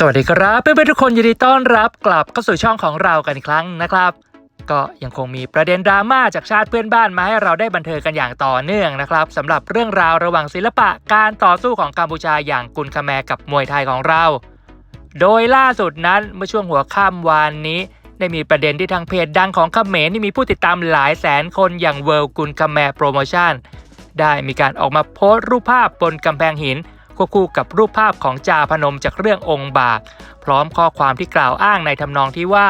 สวัสดีครับเพื่อนๆทุกคนยินดีต้อนรับกลับเข้าสู่ช่องของเรากันอีกครั้งนะครับ ก็ยังคงมีประเด็นดราม่าจากชาติเพื่อนบ้านมาให้เราได้บันเทิงกันอย่างต่อเนื่องนะครับสำหรับเรื่องราวระหว่างศิลปะการต่อสู้ของกัมพูชาอย่างกุนคาแมกับมวยไทยของเรา โดยล่าสุดนั้นเมื่อช่วงหัวค่ำวานนี้ได้มีประเด็นที่ทางเพจดังของเขมรที่มีผู้ติดตามหลายแสนคนอย่างเวิลกุนคาแมโปรโมชั่นได้มีการออกมาโพสต์รูปภาพบนกำแพงหิน ควบคู่กับรูปภาพของจาพนมจากเรื่ององค์บาก พร้อมข้อความที่กล่าวอ้างในทำนองที่ว่า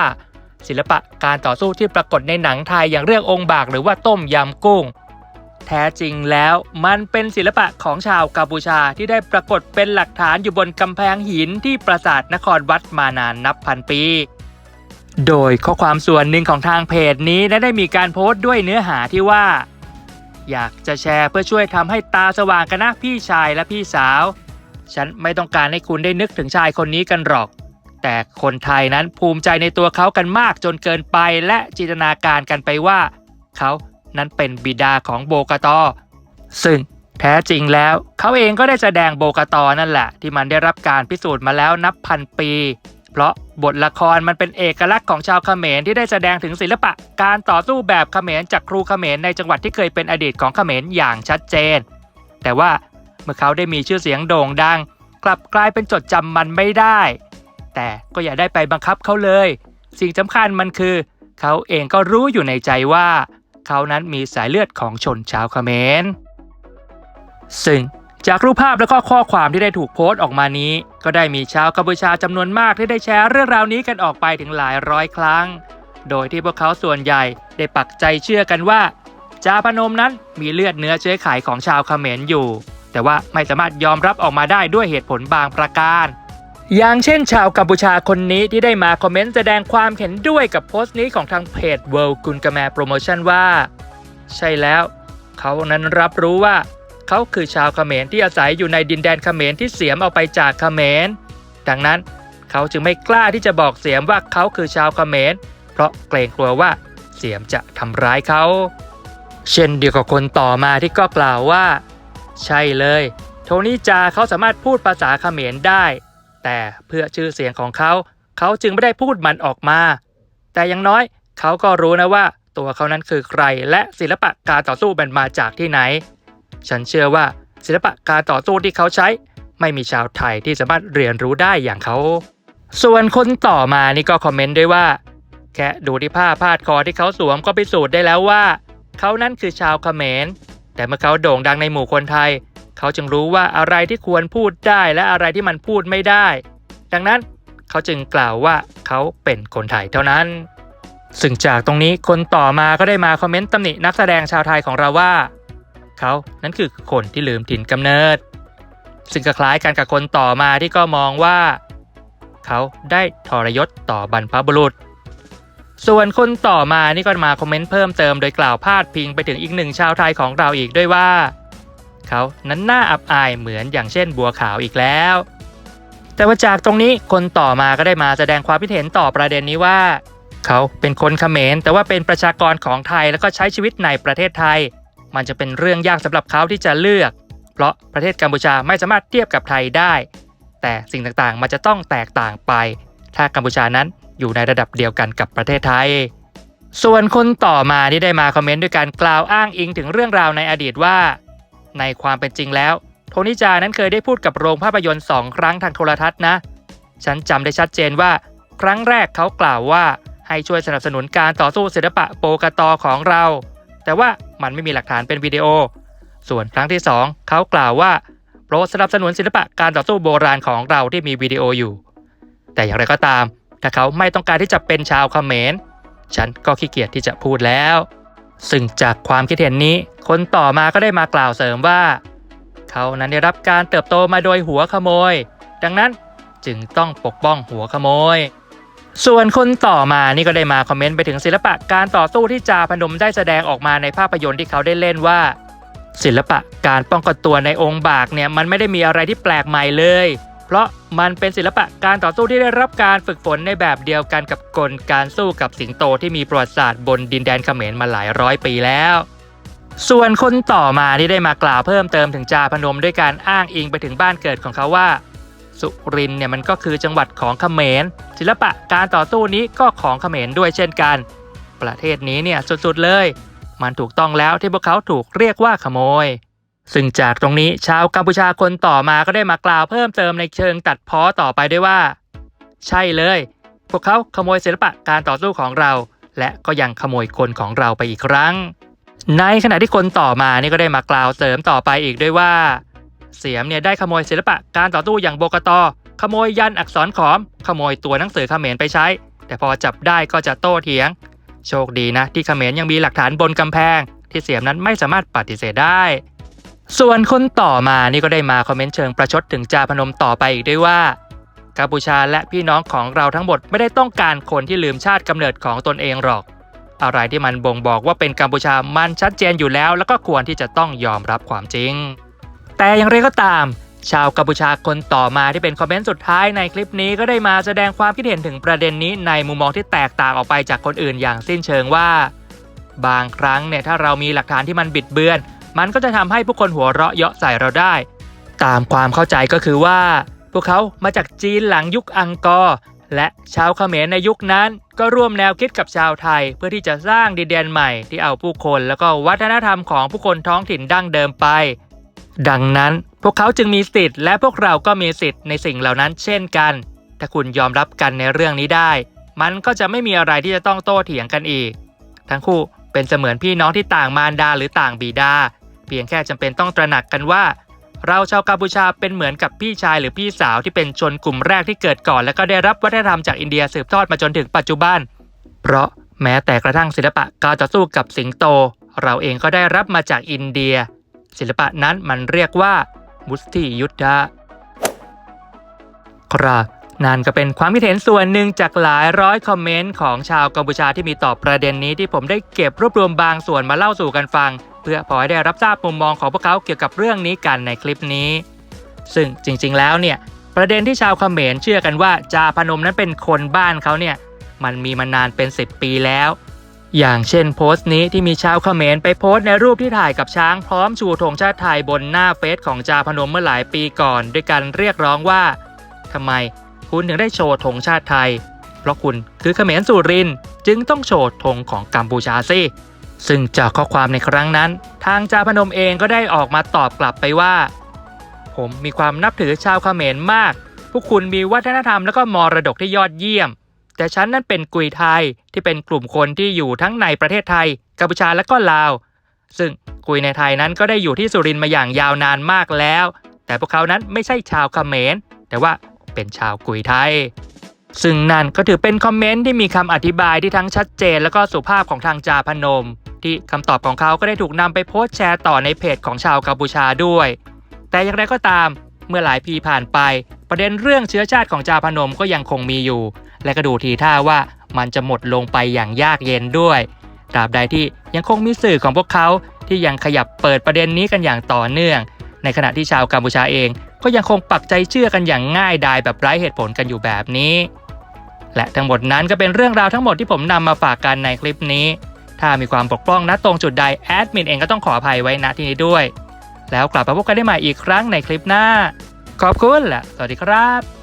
ศิลปะการต่อสู้ที่ปรากฏในหนังไทยอย่างเรื่ององค์บากหรือว่าต้มยำกุ้ง แท้จริงแล้วมันเป็นศิลปะของชาวกัมพูชาที่ได้ปรากฏเป็นหลักฐานอยู่บนกำแพงหินที่ปราสาทนครวัดมานานนับพันปีโดยข้อความส่วนหนึ่งของทางเพจนี้ได้มีการโพสต์ด้วยเนื้อหาที่ว่า อยากจะแชร์เพื่อช่วยทำให้ตาสว่างกันนะพี่ชายและพี่สาว ฉันไม่ต้องการให้คุณได้นึกถึงชายคนนี้กันหรอก แต่คนไทยนั้นภูมิใจในตัวเขากันมากจนเกินไปและจินตนาการกันไปว่า เขานั้นเป็นบิดาของโบกตอซึ่งแท้จริงแล้วเขาเองก็ได้แสดงโบกตอนั่นแหละ ที่มันได้รับการพิสูจน์มาแล้วนับพันปี เพราะบทละครมันเป็นเอกลักษณ์ของชาวเขมรที่ได้แสดงถึงศิลปะ การต่อสู้แบบเขมรจากครูเขมรในจังหวัดที่เคยเป็นอดีตของเขมรอย่างชัดเจน แต่ว่าเมื่อเขาได้มีชื่อเสียงโด่งดัง กลับกลายเป็นจดจำมันไม่ได้ แต่ก็อย่าได้ไปบังคับเขาเลย สิ่งสำคัญมันคือ เขาเองก็รู้อยู่ในใจว่า เขานั้นมีสายเลือดของชนชาวเขมรซึ่ง จากรูปภาพและก็ข้อความที่ได้ถูกโพสต์ออกมานี้ ก็ได้มีชาวกัมพูชาจำนวนมากที่ได้แชร์เรื่องราวนี้กันออกไปถึงหลายร้อยครั้ง โดยที่พวกเขาส่วนใหญ่ได้ปักใจเชื่อกันว่า จาพนมนั้นมีเลือดเนื้อเชื้อไขของชาวเขมรอยู่ แต่ว่าไม่สามารถยอมรับออกมาได้ด้วยเหตุผลบางประการ อย่างเช่น ชาวกัมพูชาคนนี้ที่ได้มาคอมเมนต์แสดงความเห็นด้วยกับโพสต์นี้ของทางเพจ World กุนกาแมโปรโมชั่นว่า ใช่แล้ว เขานั้นรับรู้ว่า เขาคือชาวเขมรที่อาศัยอยู่ในดินแดนเขมรที่เสียมเอาไปจากเขมร ดังนั้นเขาจึงไม่กล้าที่จะบอกเสียมว่าเขาคือชาวเขมร เพราะเกรงกลัวว่าเสียมจะทำร้ายเขา เช่นเดียวกับคนต่อมาที่ก็กล่าวว่า ใช่เลย โทนี่จาเขาสามารถพูดภาษาเขมรได้ แต่เพื่อชื่อเสียงของเขา เขาจึงไม่ได้พูดมันออกมา แต่อยังน้อยเขาก็รู้นะว่า ตัวเขานั้นคือใครและศิลปะการต่อสู้มันมาจากที่ไหน ฉันเชื่อว่าศิลปะการต่อสู้ที่เขาใช้ ไม่มีชาวไทยที่สามารถเรียนรู้ได้อย่างเขา ส่วนคนต่อมานี่ก็คอมเมนต์ด้วยว่า แค่ดูที่ผ้าพาดคอที่เขาสวมก็พิสูจน์ได้แล้วว่า เขานั้นคือชาวเขมร แต่เมื่อเขาโด่งดังในหมู่คนไทย เขาจึงรู้ว่าอะไรที่ควรพูดได้และอะไรที่มันพูดไม่ได้ ดังนั้นเขาจึงกล่าวว่าเขาเป็นคนไทยเท่านั้น ซึ่งจากตรงนี้คนต่อมาก็ได้มาคอมเมนต์ตำหนินักแสดงชาวไทยของเราว่า เขานั้นคือคนที่ลืมถิ่นกำเนิด ซึ่งคล้ายกันกับคนต่อมาที่ก็มองว่า เขาได้ทรยศต่อบรรพบุรุษ ส่วนคนต่อมานี่ก็มาคอมเมนต์เพิ่มเติมโดยกล่าวพาดพิงไปถึงอีกหนึ่งชาวไทยของเราอีกด้วยว่า เขานั้นน่าอับอายเหมือนอย่างเช่นบัวขาวอีกแล้ว แต่ว่าจากตรงนี้คนต่อมาก็ได้มาแสดงความคิดเห็นต่อประเด็นนี้ว่าเขาเป็นคนเขมรแต่ว่าเป็นประชากรของไทยแล้วก็ใช้ชีวิตในประเทศไทย มันจะเป็นเรื่องยากสำหรับเขาที่จะเลือก เพราะประเทศกัมพูชาไม่สามารถเทียบกับไทยได้ แต่สิ่งต่างๆ มันจะต้องแตกต่างไป ถ้ากัมพูชานั้นอยู่ในระดับเดียวกันกับประเทศไทย ส่วนคนต่อมาที่ได้มาคอมเมนต์ด้วยการกล่าวอ้างอิงถึงเรื่องราวในอดีตว่า ในความเป็นจริงแล้ว โทนิจานั้นเคยได้พูดกับโรงภาพยนตร์สองครั้งทางโทรทัศน์นะ ฉันจำได้ชัดเจนว่า ครั้งแรกเขากล่าวว่าให้ช่วยสนับสนุนการต่อสู้ศิลปะโปกตอของเรา แต่ว่ามันไม่มีหลักฐานเป็นวิดีโอ ส่วนครั้งที่ 2 เขากล่าวว่าโปรดสนับสนุนศิลปะการต่อสู้โบราณของเราที่มีวิดีโออยู่ แต่อย่างไรก็ตาม ถ้าเขาไม่ต้องการที่จะเป็นชาวเขมร ฉันก็ขี้เกียจที่จะพูดแล้ว ซึ่งจากความคิดเห็นนี้ คนต่อมาก็ได้มากล่าวเสริมว่า เขานั้นได้รับการเติบโตมาโดยหัวขโมย ดังนั้นจึงต้องปกป้องหัวขโมย ส่วนคนต่อมานี่ก็ได้มาคอมเมนต์ไปถึงศิลปะการต่อสู้ที่จาพนมได้แสดงออกมาในภาพยนตร์ที่เขาได้เล่นว่า ศิลปะการป้องกันตัวในองค์บากเนี่ยมันไม่ได้มีอะไรที่แปลกใหม่เลย เพราะมันเป็นศิลปะการต่อสู้ที่ได้รับการฝึกฝนในแบบเดียวกันกับกลการสู้กับสิงโตที่มีประวัติศาสตร์บนดินแดนเขมรมาหลายร้อยปีแล้วส่วนคนต่อมาที่ได้มากล่าวเพิ่มเติมถึงจาพนมด้วยการอ้างอิงไปถึงบ้านเกิดของเขาว่า สุรินเนี่ยมันก็คือจังหวัดของเขมร ศิลปะการต่อสู้นี้ก็ของเขมรด้วยเช่นกัน ประเทศนี้เนี่ยสุดๆเลย มันถูกต้องแล้วที่พวกเขาถูกเรียกว่าขโมย ซึ่งจากตรงนี้ชาวกัมพูชาคนต่อมาก็ได้มากล่าวเพิ่มเติมในเชิงตัดพ้อต่อไปด้วยว่า ใช่เลย พวกเขาขโมยศิลปะการต่อสู้ของเรา และก็ยังขโมยคนของเราไปอีกครั้ง ในขณะที่คนต่อมานี่ก็ได้มากล่าวเสริมต่อไปอีกด้วยว่า เสียมเนี่ยได้ขโมยศิลปะการต่อสู้อย่างโบกตอ ขโมยยันอักษรขอม ขโมยตัวหนังสือเขมรไปใช้ แต่พอจับได้ก็จะโต้เถียง โชคดีนะที่เขมรยังมีหลักฐานบนกำแพง ที่เสียมนั้นไม่สามารถปฏิเสธได้ ส่วนคนต่อมานี่ก็ได้มาคอมเมนต์เชิงประชดถึงจาพนมต่อไปอีกด้วยว่ากัมพูชาและพี่น้องของเราทั้งหมดไม่ได้ต้องการคนที่ลืมชาติกำเนิดของตนเองหรอก อะไรที่มันบ่งบอกว่าเป็นกัมพูชามันชัดเจนอยู่แล้ว แล้วก็ควรที่จะต้องยอมรับความจริง แต่อย่างไรก็ตาม ชาวกัมพูชาคนต่อมาที่เป็นคอมเมนต์สุดท้ายในคลิปนี้ก็ได้มาแสดงความคิดเห็นถึงประเด็นนี้ในมุมมองที่แตกต่างออกไปจากคนอื่นอย่างสิ้นเชิงว่า บางครั้งเนี่ยถ้าเรามีหลักฐานที่มันบิดเบือน มันก็จะทำให้ผู้คนหัวเราะเยาะใส่เราได้ ตามความเข้าใจก็คือว่า พวกเขามาจากจีนหลังยุคอังกอร์และชาวเขมรในยุคนั้นก็ร่วมแนวคิดกับชาวไทย เพื่อที่จะสร้างดินแดนใหม่ที่เอาผู้คน แล้วก็วัฒนธรรมของผู้คนท้องถิ่นดั้งเดิมไป ดังนั้นพวกเขาจึงมีสิทธิ์และพวกเราก็มีสิทธิ์ในสิ่งเหล่านั้นเช่นกัน ถ้าคุณยอมรับกันในเรื่องนี้ได้ มันก็จะไม่มีอะไรที่จะต้องโต้เถียงกันอีก ทั้งคู่เป็นเสมือนพี่น้องที่ต่างมารดาหรือต่างบิดา เพียงแค่จำเป็นต้องตระหนักกันว่า เราชาวกัมพูชาเป็นเหมือนกับพี่ชายหรือพี่สาวที่เป็นชนกลุ่มแรกที่เกิดก่อน แล้วก็ได้รับวัฒนธรรมจากอินเดียสืบทอดมาจนถึงปัจจุบัน เพราะแม้แต่กระทั่งศิลปะการต่อสู้กับสิงโต เราเองก็ได้รับมาจากอินเดีย ศิลปะนั้นมันเรียกว่ามุสติยุทธะครับนั่นก็เป็นความคิดเห็นส่วนหนึ่งจากหลายร้อยคอมเมนต์ของชาวกัมพูชาที่มีต่อประเด็นนี้ที่ผมได้เก็บรวบรวมบางส่วนมาเล่าสู่กันฟัง เพื่อพอให้ได้รับทราบมุมมองของพวกเขาเกี่ยวกับเรื่องนี้กันในคลิปนี้ ซึ่งจริง ๆ แล้วเนี่ยประเด็นที่ชาวเขมรเชื่อกันว่าจาพนมนั้นเป็นคนบ้านเขาเนี่ยมันมีมานานเป็น 10 ปีแล้ว อย่างเช่นโพสต์นี้ที่มีชาวเขมรไปโพสต์ในรูปที่ถ่ายกับช้างพร้อมชูธงชาติไทยบนหน้าเฟซของจาพนมเมื่อหลายปีก่อน ด้วยการเรียกร้องว่าทำไมคุณถึงได้โชว์ธงชาติไทย เพราะคุณคือเขมรสุรินจึงต้องโชว์ธงของกัมพูชาสิซึ่งจากข้อความในครั้งนั้น ทางจาพนมเองก็ได้ออกมาตอบกลับไปว่า ผมมีความนับถือชาวเขมรมาก พวกคุณมีวัฒนธรรมและก็มรดกที่ยอดเยี่ยม แต่ฉันนั้นเป็นกุยไทยที่เป็นกลุ่มคนที่อยู่ทั้งในประเทศไทย กัมพูชาและก็ลาว ซึ่งกุยในไทยนั้นก็ได้อยู่ที่สุรินทร์มาอย่างยาวนานมากแล้ว แต่พวกเขานั้นไม่ใช่ชาวเขมร แต่ว่าเป็นชาวกุยไทย ซึ่งนั่นก็ถือเป็นคอมเมนต์ที่มีคำอธิบายที่ทั้งชัดเจน แล้วก็สุภาพของทางจาพนม ที่คำตอบของเขาก็ได้ถูกนำไปโพสต์แชร์ต่อในเพจของชาวกัมพูชาด้วย แต่อย่างไรก็ตามเมื่อหลายปีผ่านไป ประเด็นเรื่องเชื้อชาติของจาพนมก็ยังคงมีอยู่ และก็ดูทีท่าว่ามันจะหมดลงไปอย่างยากเย็นด้วยตราบใดที่ยังคงมีสื่อของพวกเขาที่ยังขยับเปิดประเด็นนี้กันอย่างต่อเนื่อง ในขณะที่ชาวกัมพูชาเองก็ยังคงปักใจเชื่อกันอย่างง่ายดายแบบไร้เหตุผลกันอยู่แบบนี้ และทั้งหมดนั้นก็เป็นเรื่องราวทั้งหมดที่ผมนำมาฝากกันในคลิปนี้ ถ้ามีความบกพร่องณตรงจุดใดแอดมินเองก็ต้องขออภัยไว้ณที่นี้ด้วย แล้วกลับมาพบกันได้ใหม่อีกครั้งในคลิปหน้า ขอบคุณและสวัสดีครับ